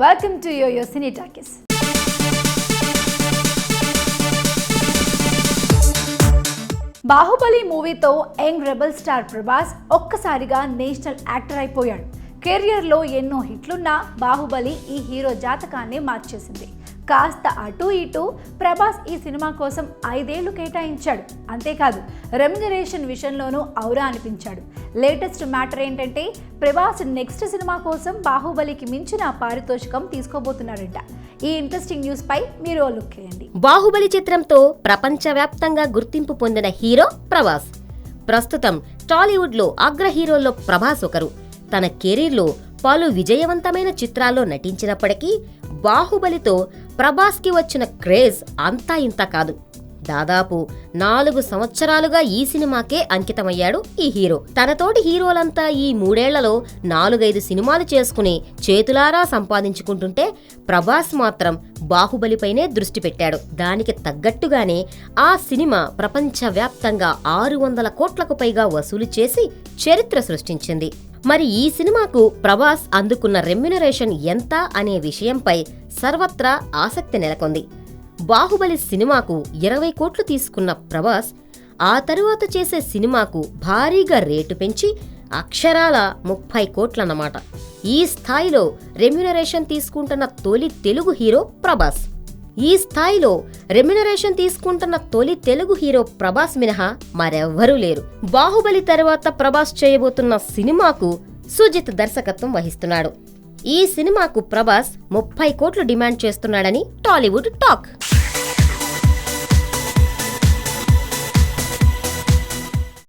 Welcome to yoyo cine talkies Baahubali మూవీతో young rebel star Prabhas ఒక్కసారిగా national actor అయిపోయాడు. కెరియర్లో ఎన్నో హిట్లున్నా బాహుబలి ఈ హీరో జాతకాన్ని మార్చేసింది. కాస్త అటు ఇటు ప్రభాస్ ఈ సినిమా కోసం ఐదేళ్ళు కేటాయించాడు. అంతేకాదు రెమ్యునరేషన్ విషయంలోనూ ఔరా అనిపించాడు. లేటెస్ట్ మ్యాటర్ ఏంటంటే ప్రభాస్ నెక్స్ట్ సినిమా కోసం బాహుబలికి మించిన పారితోషికం తీసుకోబోతున్నాడంట. ఈ ఇంట్రెస్టింగ్ న్యూస్ పై మీరు లుక్ చేయండి బాహుబలి చిత్రంతో ప్రపంచవ్యాప్తంగా గుర్తింపు పొందిన హీరో ప్రభాస్. ప్రస్తుతం టాలీవుడ్లో అగ్ర హీరోల్లో ప్రభాస్ ఒకరు. తన కెరీర్లో పలు విజయవంతమైన చిత్రాల్లో నటించినప్పటికీ బాహుబలితో ప్రభాస్కి వచ్చిన క్రేజ్ అంతా ఇంత కాదు. దాదాపు నాలుగు సంవత్సరాలుగా ఈ సినిమాకే అంకితమయ్యాడు ఈ హీరో. తనతోటి హీరోలంతా ఈ మూడేళ్ళలో నాలుగైదు సినిమాలు చేసుకుని చేతులారా సంపాదించుకుంటుంటే ప్రభాస్ మాత్రం బాహుబలిపైనే దృష్టి పెట్టాడు. దానికి తగ్గట్టుగానే ఆ సినిమా ప్రపంచవ్యాప్తంగా ఆరు వందల కోట్లకు పైగా వసూలు చేసి చరిత్ర సృష్టించింది. మరి ఈ సినిమాకు ప్రభాస్ అందుకున్న రెమ్యునరేషన్ ఎంత అనే విషయంపై సర్వత్రా ఆసక్తి నెలకొంది. బాహుబలి సినిమాకు ఇరవై కోట్లు తీసుకున్న ప్రభాస్ ఆ తరువాత చేసే సినిమాకు భారీగా రేటు పెంచి అక్షరాల ముప్పై కోట్లన్నమాట. ఈ స్థాయిలో రెమ్యునరేషన్ తీసుకుంటున్న తొలి తెలుగు హీరో ప్రభాస్. ఈ స్థాయిలో రెమ్యునరేషన్ తీసుకుంటున్న తొలి తెలుగు హీరో ప్రభాస్ మినహా మరెవ్వరూ లేరు. బాహుబలి తర్వాత ప్రభాస్ చేయబోతున్న సినిమాకు సుజిత్ దర్శకత్వం వహిస్తున్నాడు. ఈ సినిమాకు ప్రభాస్ ముప్పై కోట్లు డిమాండ్ చేస్తున్నాడని టాలీవుడ్ టాక్.